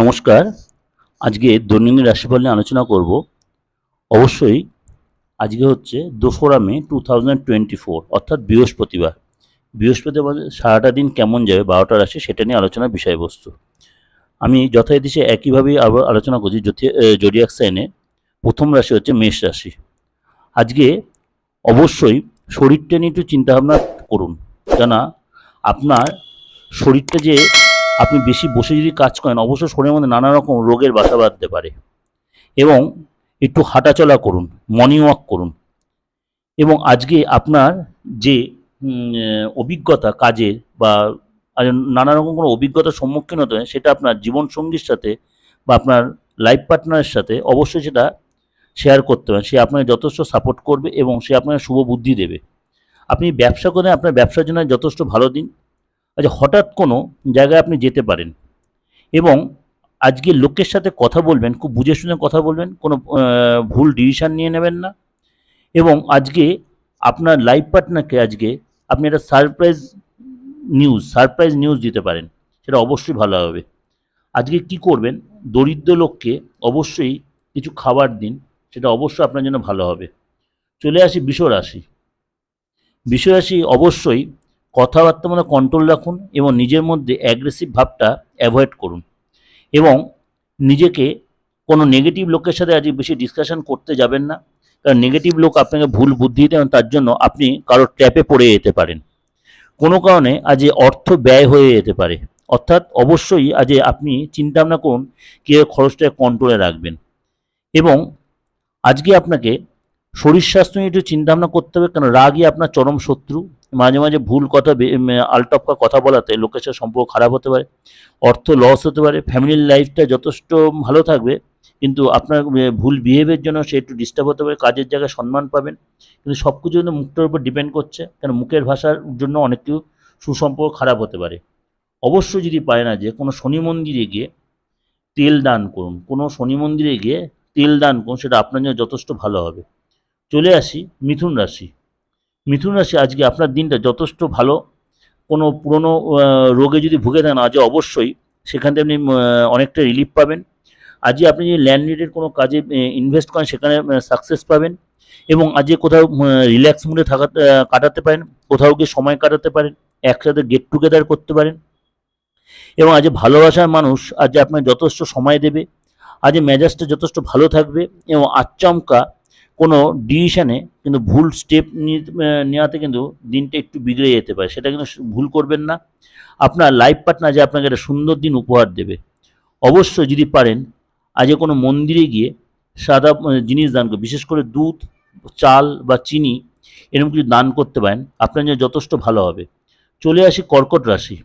নমস্কার। আজকে দৈনন্দিন রাশিফল নিয়ে আলোচনা করব। অবশ্যই আজকে হচ্ছে দোসরা May two thousand twenty four, অর্থাৎ বৃহস্পতিবার। বৃহস্পতিবার সারাটা দিন কেমন যাবে, বারোটা রাশি, সেটা নিয়ে আলোচনার বিষয়বস্তু। আমি যথারীতি একইভাবেই আবার আলোচনা করছি জোডিয়াক সাইনে। প্রথম রাশি হচ্ছে মেষ রাশি। আজকে অবশ্যই শরীরটা নিয়ে একটু চিন্তাভাবনা করুন। কেননা আপনার শরীরটা যে আপনি বেশি বসে যদি কাজ করেন অবশ্যই শরীরের মধ্যে নানা রকম রোগের বাসা বাঁধতে পারে। এবং একটু হাঁটাচলা করুন মর্নিং ওয়াক করুন। এবং আজকে আপনার যে অভিজ্ঞতা কাজের বা নানা রকম কোনো অভিজ্ঞতার সম্মুখীন হতে সেটা আপনার জীবনসঙ্গীর সাথে বা আপনার লাইফ পার্টনারের সাথে অবশ্যই সেটা শেয়ার করতে পারেন সে আপনাকে যথেষ্ট সাপোর্ট করবে এবং সে আপনাকে শুভ বুদ্ধি দেবে। আপনি ব্যবসা করেন আপনার ব্যবসার জন্য যথেষ্ট ভালো দিন। আচ্ছা হঠাৎ কোনো জায়গায় আপনি যেতে পারেন এবং আজকে লোকের সাথে কথা বলবেন, খুব বুঝে শুনে কথা বলবেন, কোনো ভুল ডিসিশান নিয়ে নেবেন না এবং আজকে আপনার লাইফ পার্টনারকে আজকে আপনি একটা সারপ্রাইজ নিউজ সারপ্রাইজ নিউজ দিতে পারেন, সেটা অবশ্যই ভালো হবে। আজকে কি করবেন? দরিদ্র লোককে অবশ্যই কিছু খাবার দিন, সেটা অবশ্যই আপনার জন্য ভালো হবে। চলে আসি বিষ রাশি বিষ রাশি অবশ্যই কথাবার্তা মধ্যে কন্ট্রোল রাখুন এবং নিজের মধ্যে অ্যাগ্রেসিভ ভাবটা অ্যাভয়েড করুন। এবং নিজেকে কোনো নেগেটিভ লোকের সাথে আজকে বেশি ডিসকাশন করতে যাবেন না। কারণ নেগেটিভ লোক আপনাকে ভুল বুদ্ধি দেন তার জন্য আপনি কারোর ট্র্যাপে পড়ে যেতে পারেন। কোনো কারণে আজ অর্থ ব্যয় হয়ে যেতে পারে। অর্থাৎ অবশ্যই আজ আপনি চিন্তা ভাবনা করুন, কীভাবে খরচটা কন্ট্রোলে রাখবেন। এবং আজকে আপনাকে শরীর স্বাস্থ্য নিয়ে একটু চিন্তা ভাবনা করতে হবে কারণ রাগই আপনার চরম শত্রু। মাঝে মাঝে ভুল কথা আলটপকা কথা বলাতে লোকের সাথে সম্পর্ক খারাপ হতে পারে, অর্থ লস হতে পারে ফ্যামিলির লাইফটা যথেষ্ট ভালো থাকবে, কিন্তু আপনার ভুল বিহেভিয়ার জন্য সে একটু ডিস্টার্ব হতে পারে, কাজের জায়গায় সম্মান পাবেন। কিন্তু সব কিছু কিন্তু মুখটার উপর ডিপেন্ড করছে কারণ মুখের ভাষার জন্য অনেক কিছু সুসম্পর্ক খারাপ হতে পারে। অবশ্যই যদি পারে না, যে কোনো শনি মন্দিরে গিয়ে তেল দান করুন, কোনো শনি মন্দিরে গিয়ে তেল দান করুন, সেটা আপনার জন্য যথেষ্ট ভালো হবে। চলে আসি মিথুন রাশি। মিথুন রাশি আজকে আপনার দিনটা যথেষ্ট ভালো। কোনো পুরনো রোগে যদি ভুগে থাকেন আজ অবশ্যই সেখান থেকে আপনি অনেকটা রিলিফ পাবেন। আজকে আপনি যদি ল্যান্ড রিলেটেড কোনো কাজে ইনভেস্ট করেন, সেখানে সাকসেস পাবেন এবং আজকে কোথাও রিল্যাক্স মুডে থাকা কাটাতে পারেন, কোথাও গিয়ে সময় কাটাতে পারেন, একসাথে গেট টুগেদার করতে পারেন এবং আজ ভালোবাসার মানুষ আজ আপনার যথেষ্ট সময় দেবে। আজ মেজাজটা যথেষ্ট ভালো থাকবে এবং আচমকা কোনো ডিসিশানে কিন্তু ভুল স্টেপ নেওয়াতে কিন্তু দিনটা একটু বিগড়ে যেতে পারে। সেটা কিন্তু ভুল করবেন না। আপনার লাইফ পার্টনার যে আপনাকে একটা সুন্দর দিন উপহার দেবে, অবশ্যই যদি পারেন আজকে কোনো মন্দিরে গিয়ে সাদা জিনিস দান করবে বিশেষ করে দুধ, চাল বা চিনি, এরকম কিছু দান করতে পারেন, আপনার জন্য যথেষ্ট ভালো হবে। চলে আসি কর্কট রাশি।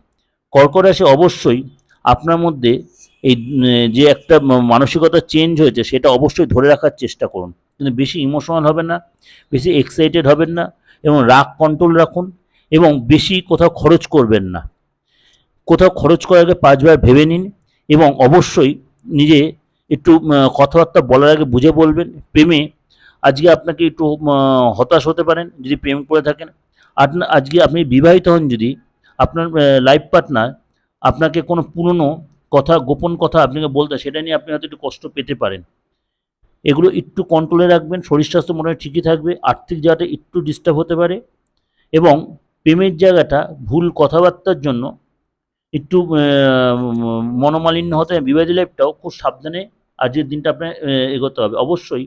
কর্কট রাশি অবশ্যই আপনার মধ্যে এই যে একটা মানসিকতা চেঞ্জ হয়েছে, সেটা অবশ্যই ধরে রাখার চেষ্টা করুন। কিন্তু বেশি ইমোশনাল হবেন না, বেশি এক্সাইটেড হবেন না, এবং রাগ কন্ট্রোল রাখুন, এবং বেশি কোথাও খরচ করবেন না। কোথাও খরচ করার আগে পাঁচবার ভেবে নিন, এবং অবশ্যই নিজে একটু কথাবার্তা বলার আগে বুঝে বলবেন। প্রেমে আজকে আপনাকে একটু হতাশ হতে পারেন যদি প্রেম করে থাকেন। আজকে আপনি বিবাহিত হন যদি, আপনার লাইফ পার্টনার আপনাকে কোনো পুরনো কথা, গোপন কথা আপনাকে বলতে, সেটা নিয়ে আপনি হয়তো একটু কষ্ট পেতে পারেন। এগুলো একটু কন্ট্রোলে রাখবেন, শরীর স্বাস্থ্য মনে হয় ঠিকই থাকবে, আর্থিক জায়গাটা একটু ডিস্টার্ব হতে পারে এবং প্রেমের জায়গাটা ভুল কথাবার্তার জন্য একটু মনোমালিন্য হতে। বিবাহিত লাইফটাও খুব সাবধানে আজকের দিনটা আপনার এগোতে হবে। অবশ্যই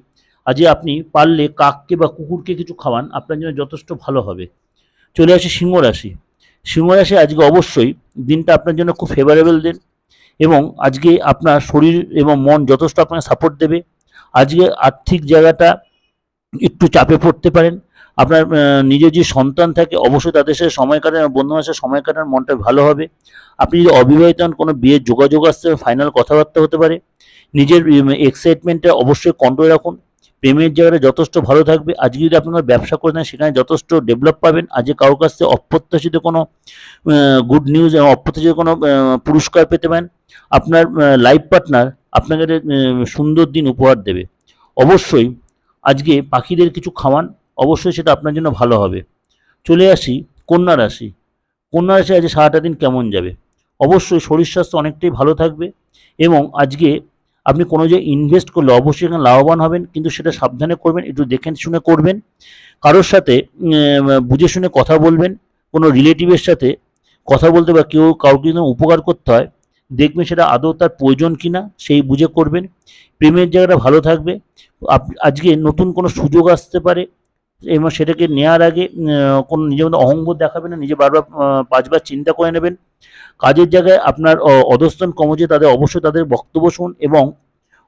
আজকে আপনি পারলে কাককে বা কুকুরকে কিছু খাওয়ান, আপনার জন্য যথেষ্ট ভালো হবে। চলে আসে সিংহ রাশি। সিংহ রাশি আজকে অবশ্যই দিনটা আপনার জন্য খুব ফেভারেবল দিন। এবং আজকে আপনার শরীর এবং মন যথেষ্ট আপনাকে সাপোর্ট দেবে। আজকে আর্থিক জায়গাটা একটু চাপে পড়তে পারেন। আপনার নিজের যে সন্তান থাকে, অবশ্যই তাদের সাথে সময় কাটান বন্ধু সাথে সময় কাটান, মনটা ভালো হবে। আপনি যদি অবিবাহিত হন, কোনো বিয়ের যোগাযোগ আসতে ফাইনাল কথাবার্তা হতে পারে। নিজের এক্সাইটমেন্টটা অবশ্যই কন্ট্রোল রাখুন। প্রেমের জায়গাটা যথেষ্ট ভালো থাকবে। আজকে যদি আপনার ব্যবসা করে থাকেন সেখানে যথেষ্ট ডেভেলপ পাবেন। আজকে কারোর কাছ থেকে অপ্রত্যাশিত কোনো গুড নিউজ এবং অপ্রত্যাশিত কোনো পুরস্কার পেতে পারেন। আপনার লাইফ পার্টনার আপনাকে সুন্দর দিন উপহার দেবে। অবশ্যই আজকে পাখিদের কিছু খাওয়ান, অবশ্যই সেটা আপনার জন্য ভালো হবে। চলে আসি কন্যা রাশি। কন্যা রাশি আজ সারাটা দিন কেমন যাবে? অবশ্যই শরীর স্বাস্থ্য অনেকটাই ভালো থাকবে এবং আজকে আপনি কোনো যে ইনভেস্ট করলে অবশ্যই এখানে লাভবান হবেন, কিন্তু সেটা সাবধানে করবেন, একটু দেখেন শুনে করবেন। কারোর সাথে বুঝে শুনে কথা বলবেন, কোনো রিলেটিভের সাথে কথা বলতে বা কেউ কাউকে উপকার করতে হয়, দেখবেন সেটা আদৌ তার প্রয়োজন কিনা, সেই বুঝে করবেন। প্রেমের জায়গাটা ভালো থাকবে। আজকে নতুন কোনো সুযোগ আসতে পারে এবং সেটাকে নেওয়ার আগে কোনো নিজের মধ্যে অহংবোধ দেখাবেন না, নিজে বারবার পাঁচবার চিন্তা করে নেবেন। কাজের জায়গায় আপনার অ- অধস্তন কমজে তাদের অবশ্যই তাদের বক্তব্য শুনুন এবং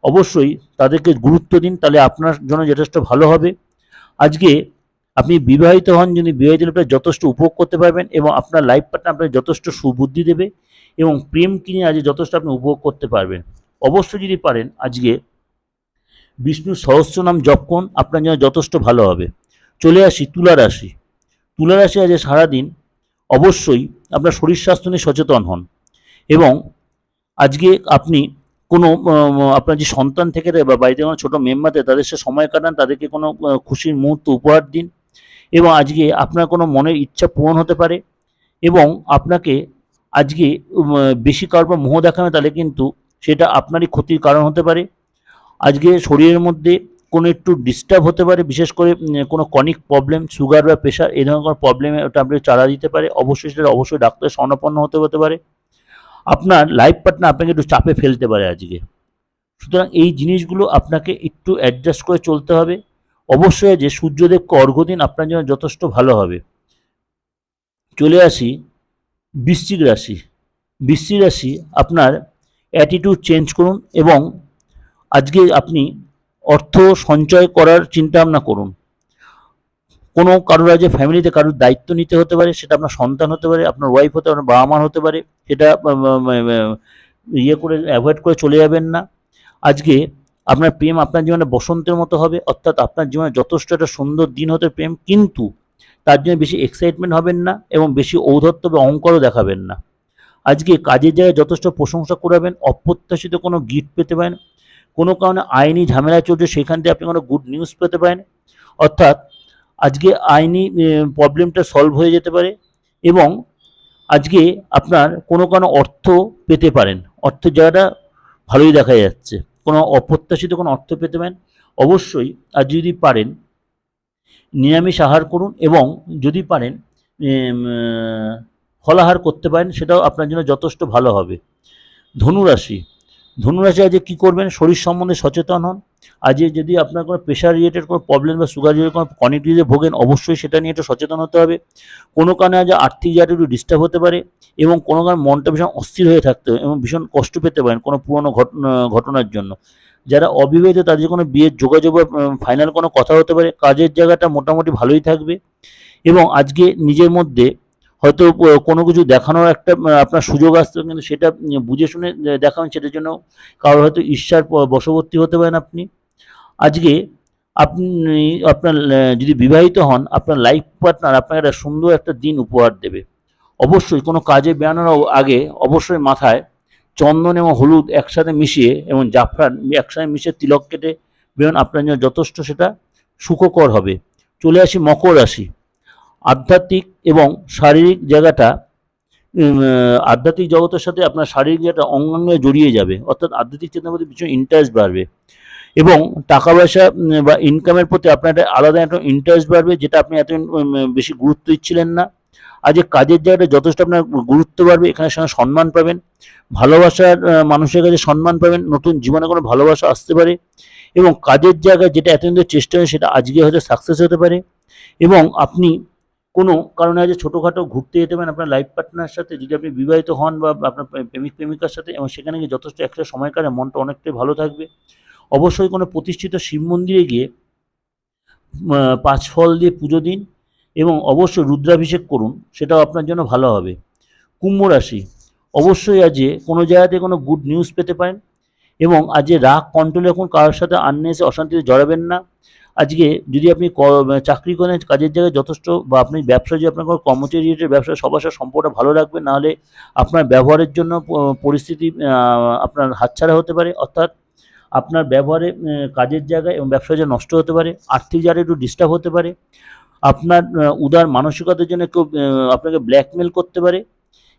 অবশ্যই তাদেরকে গুরুত্ব দিন, তাহলে আপনার জন্য যথেষ্ট ভালো হবে। আজকে আপনি বিবাহিত হন যদি বিবাহিত লোকটা যথেষ্ট উপভোগ করতে পারবেন এবং আপনার লাইফ পার্টনার আপনার যথেষ্ট সুবুদ্ধি দেবে এবং প্রেম কিনে আজকে যথেষ্ট আপনি উপভোগ করতে পারবেন। অবশ্যই যদি পারেন, আজকে বিষ্ণুর সহস্র নাম জপ করুন, আপনার জন্য যথেষ্ট ভালো হবে। চলে আসি, তুলা রাশি। তুলা রাশি আজ সারাদিন অবশ্যই আপনার শরীর স্বাস্থ্য নিয়ে সচেতন হন এবং আজকে আপনি কোনো আপনার যে সন্তান থেকে বা বাড়িতে কোনো ছোটো মেম্বারদের তাদের সাথে সময় কাটান, তাদেরকে কোনো খুশির মুহূর্ত উপহার দিন এবং আজকে আপনার কোনো মনের ইচ্ছা পূরণ হতে পারে এবং আপনাকে আজকে বেশি কারোর উপর মোহ দেখানো তাহলে কিন্তু সেটা আপনারই ক্ষতির কারণ হতে পারে। আজকে শরীরের মধ্যে কোনো একটু ডিস্টার্ব হতে পারে, বিশেষ করে কোনো কনিক প্রবলেম সুগার বা প্রেশার এই ধরনের কোনো প্রবলেমে আপনাকে চারা দিতে পারে। অবশ্যই সেটা অবশ্যই ডাক্তারের স্বর্ণাপন্ন হতে হতে পারে। আপনার লাইফ পার্টনার আপনাকে একটু চাপে ফেলতে পারে আজকে। সুতরাং এই জিনিসগুলো আপনাকে একটু অ্যাডজাস্ট করে চলতে হবে। অবশ্যই যে সূর্যদেবকে অর্ঘ্য দিন আপনার জন্য যথেষ্ট ভালো হবে। চলে আসি বৃশ্চিক রাশি। বৃশ্চিক রাশি আপনার অ্যাটিটিউড চেঞ্জ করুন এবং আজকে আপনি অর্থ সঞ্চয় করার চিন্তা ভাবনা করুন। কোনো কারোর আজকে ফ্যামিলিতে কারোর দায়িত্ব নিতে হতে পারে, সেটা আপনার সন্তান হতে পারে, আপনার ওয়াইফ হতে পারে বাবা মার হতে পারে, সেটা ইয়ে করে অ্যাভয়েড করে চলে যাবেন না। আজকে আপনার প্রেম আপনার জীবনে বসন্তের মতো হবে, অর্থাৎ আপনার জীবনে যথেষ্ট একটা সুন্দর দিন হতে প্রেম, কিন্তু তার জন্য বেশি এক্সাইটমেন্ট হবেন না এবং বেশি ঔদ্ধত্য বা অহংকারও দেখাবেন না। আজকে কাজের জায়গায় যথেষ্ট প্রশংসা করাবেন, অপ্রত্যাশিত কোনো গিফট পেতে পারেন কোনো কারণে আইনি ঝামেলা চলছে, সেখান থেকে আপনি কোনো গুড নিউজ পেতে পারেন। অর্থাৎ আজকে আইনি প্রবলেমটা সলভ হয়ে যেতে পারে এবং আজকে আপনার কোনো কোনো অর্থ পেতে পারেন। অর্থের জায়গাটা ভালোই দেখা যাচ্ছে। কোনো অপ্রত্যাশিত কোনো অর্থ পেতে পারেন। অবশ্যই আর যদি পারেন, নিরামিষ আহার করুন এবং যদি পারেন ফলাহার করতে পারেন, সেটাও আপনার জন্য যথেষ্ট ভালো হবে। ধনুরাশি ধনুরাশি আজকে কী করবেন? শরীর সম্বন্ধে সচেতন হন। আজকে যদি আপনার কোনো প্রেশার রিলেটেড কোনো প্রবলেম বা সুগার রিলেটেড কোনো কনিক ডিজে ভোগেন, অবশ্যই সেটা নিয়ে একটু সচেতন হতে হবে। কোনো কারণে আজ আর্থিক জায়গাটা একটু ডিস্টার্ব হতে পারে এবং কোনো কারণে মনটা ভীষণ অস্থির হয়ে থাকতে এবং ভীষণ কষ্ট পেতে পারেন কোনো পুরনো ঘটনা ঘটনার জন্য। যারা অবিবাহিত তাদের কোনো বিয়ের যোগাযোগ বা ফাইনাল কোনো কথা হতে পারে। কাজের জায়গাটা মোটামুটি ভালোই থাকবে এবং আজকে নিজের মধ্যে হয়তো কোনো কিছু দেখানোর একটা আপনার সুযোগ আসতে কিন্তু সেটা বুঝে শুনে আহ, দেখাবেন সেটার জন্য কারোর হয়তো ঈর্ষার বশবর্তী হতে পারেন আপনি। আজকে আপনি আপনার যদি বিবাহিত হন আপনার লাইফ পার্টনার আপনাকে একটা সুন্দর একটা দিন উপহার দেবে। অবশ্যই কোনো কাজে বেরানোর আগে অবশ্যই মাথায় চন্দন এবং হলুদ একসাথে মিশিয়ে এবং জাফরান একসাথে মিশিয়ে তিলক কেটে বেরোন আপনার জন্য যথেষ্ট সেটা সুখকর হবে। চলে আসি মকর রাশি। আধ্যাত্মিক এবং শারীরিক জায়গাটা আধ্যাত্মিক জগতের সাথে আপনার শারীরিক জায়গাটা অঙ্গাঙ্গে জড়িয়ে যাবে। অর্থাৎ আধ্যাত্মিক চেতনার প্রতি ভীষণ ইন্টারেস্ট বাড়বে। এবং টাকা পয়সা বা ইনকামের প্রতি আপনার একটা আলাদা একটা ইন্টারেস্ট বাড়বে, যেটা আপনি এত বেশি গুরুত্ব দিচ্ছিলেন না। আজকে কাজের জায়গাটা যথেষ্ট আপনার গুরুত্ব বাড়বে, এখানে সঙ্গে সম্মান পাবেন। ভালোবাসার মানুষের কাছে সম্মান পাবেন। নতুন জীবনে কোনো ভালোবাসা আসতে পারে। এবং কাজের জায়গায় যেটা এতদিন চেষ্টা হয় সেটা আজকে হয়তো সাকসেস হতে পারে। এবং আপনি কোনো কারণে আজ ছোটোখাটো ঘুরতে যেতে পারেন আপনার লাইফ পার্টনার সাথে, যদি আপনি বিবাহিত হন বা আপনার প্রেমিক, প্রেমিকার সাথে, এবং সেখানে গিয়ে যথেষ্ট একটা সময় কাটে, মনটা অনেকটাই ভালো থাকবে। অবশ্যই কোনো প্রতিষ্ঠিত শিব মন্দিরে গিয়ে পাঁচ ফল দিয়ে পুজো দিন, এবং অবশ্যই রুদ্রাভিষেক করুন, সেটাও আপনার জন্য ভালো হবে। কুম্ভ রাশি, অবশ্যই আজকে কোনো জায়গাতে কোনো গুড নিউজ পেতে পারেন, এবং আজকে রাগ কন্ট্রোল এখন কারোর সাথে আননেসে অশান্তিতে জড়াবেন না। আজকে যদি আপনি চাকরি করেন, কাজের জায়গায় যথেষ্ট বা আপনি ব্যবসা, যদি আপনার কোনো কর্মচারী রিলেটেড ব্যবসা, সবার সাথে সম্পর্কটা ভালো রাখবেন নাহলে আপনার ব্যবহারের জন্য পরিস্থিতি আপনার হাতছাড়া হতে পারে। অর্থাৎ আপনার ব্যবহারে কাজের জায়গায় এবং ব্যবসা যে নষ্ট হতে পারে, আর্থিক জায়গায় একটু ডিস্টার্ব হতে পারে, আপনার উদার মানসিকতার জন্য কেউ আপনাকে ব্ল্যাকমেল করতে পারে।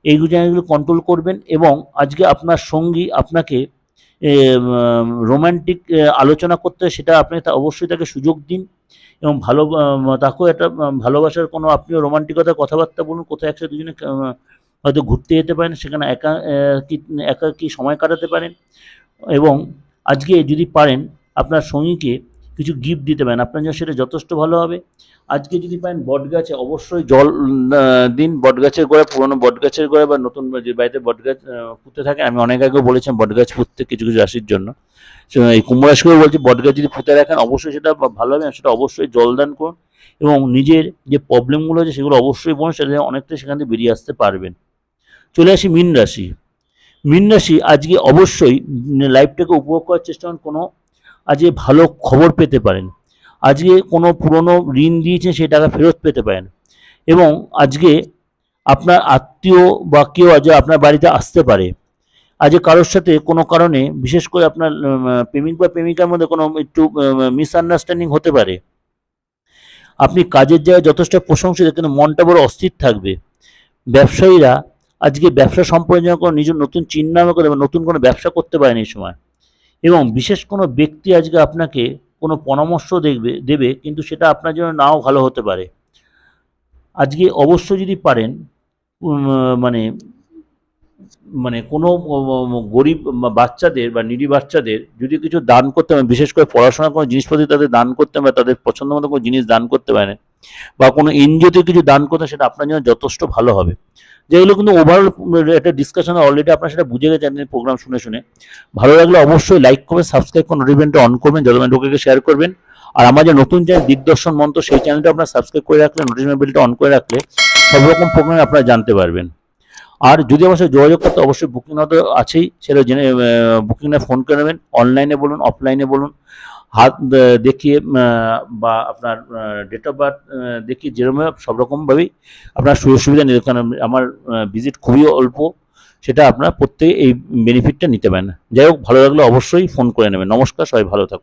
এইগুলো জায়গাগুলো কন্ট্রোল করবেন এবং আজকে আপনার সঙ্গী আপনাকে রোমান্টিক আলোচনা করতে সেটা আপনি তা অবশ্যই তাকে সুযোগ দিন। এবং ভালো তাকেও একটা ভালোবাসার কোনো আপনিও রোমান্টিকতার কথাবার্তা বলুন, কোথাও একসাথে দুজনে হয়তো ঘুরতে যেতে পারেন, সেখানে একা কি একা কি সময় কাটাতে পারেন। এবং আজকে যদি পারেন, আপনার সঙ্গীকে কিছু গিফট দিতে পারেন। আপনার জন্য সেটা যথেষ্ট ভালো হবে। আজকে যদি পারেন বটগাছে, অবশ্যই জল দিন বটগাছের গোড়ায়, পুরনো বটগাছের গোড়ায় বা নতুন যে বাড়িতে বটগাছ পুঁতে থাকে। আমি অনেক আগেও বলেছিলাম বটগাছ পুঁততে কিছু কিছু রাশির জন্য। এই কুম্ভ করে বলছি, বটগাছ যদি পুঁতে রাখেন, অবশ্যই সেটা ভালো হবে। সেটা অবশ্যই জলদান করুন এবং নিজের যে প্রবলেমগুলো আছে, সেগুলো অবশ্যই বলুন, সেটা অনেকটা সেখান থেকে বেরিয়ে আসতে পারবেন। চলে আসি মীন রাশি। মীন রাশি আজকে অবশ্যই লাইফটাকে উপভোগ করার চেষ্টা করুন। কোনো আজকে ভালো খবর পেতে পারেন। আজকে কোনো পুরনো ঋণ দিয়েছেন সেই টাকা ফেরত পেতে পারেন। এবং আজকে আপনার আত্মীয় বা কেউ আজ আপনার বাড়িতে আসতে পারে। আজকে কারোর সাথে কোনো কারণে, বিশেষ করে আপনার প্রেমিক বা প্রেমিকার মধ্যে কোনো একটু মিসআন্ডারস্ট্যান্ডিং হতে পারে। আপনি কাজের জায়গায় যথেষ্ট প্রশংসিত, কিন্তু মনটা বড় অস্থির থাকবে। ব্যবসায়ীরা আজকে ব্যবসা সম্পর্কে কোনো নিজের নতুন চিন্তা করে নতুন কোনো ব্যবসা করতে পারেন এই সময়। এবং বিশেষ কোনো ব্যক্তি আজকে আপনাকে কোনো পরামর্শ দেখবে, দেবে, কিন্তু সেটা আপনার জন্য নাও ভালো হতে পারে। আজকে অবশ্যই যদি পারেন মানে মানে কোনো গরিব বাচ্চাদের বা নিডি বাচ্চাদের যদি কিছু দান করতে পারেন, বিশেষ করে পড়াশোনার কোনো জিনিসপত্র তাদের দান করতে পারেন তাদের পছন্দ মতো কোনো জিনিস দান করতে পারেন, বা কোনো এনজিওতে কিছু দান করতে সেটা আপনার জন্য যথেষ্ট ভালো হবে। যেগুলো কিন্তু ওভারঅল একটা ডিসকাশন অলরেডি আপনারা সেটা বুঝে গেছেন প্রোগ্রাম শুনে শুনে। ভালো লাগলে অবশ্যই লাইক করবেন সাবস্ক্রাইব করুন নোটিফিকেশনটা অন করবেন যত লোকেকে শেয়ার করবেন। আর আমার যে নতুন চ্যানেল দিগদর্শন মন্ত্র, সেই চ্যানেলটা আপনারা সাবস্ক্রাইব করে রাখলে নোটিফিকেশন বেলটা অন করে রাখলে সব রকম প্রোগ্রাম আপনারা জানতে পারবেন। আর যদি আমার সাথে যোগাযোগ করতে অবশ্যই বুকিং তো আছেই, সেটা জেনে বুকিংয়ে ফোন করে নেবেন অনলাইনে বলুন অফলাইনে বলুন। হাত দেখিয়ে বা আপনার ডেট অফ বার্থ দেখিয়ে যেরকম সব রকমভাবেই আপনার সুযোগ সুবিধা নিতে কারণ আমার ভিজিট খুবই অল্প, সেটা আপনার প্রত্যেকে এই বেনিফিটটা নিতে পারেন যাই হোক, ভালো লাগলে অবশ্যই ফোন করে নেবেন। নমস্কার, সবাই ভালো থাকুন।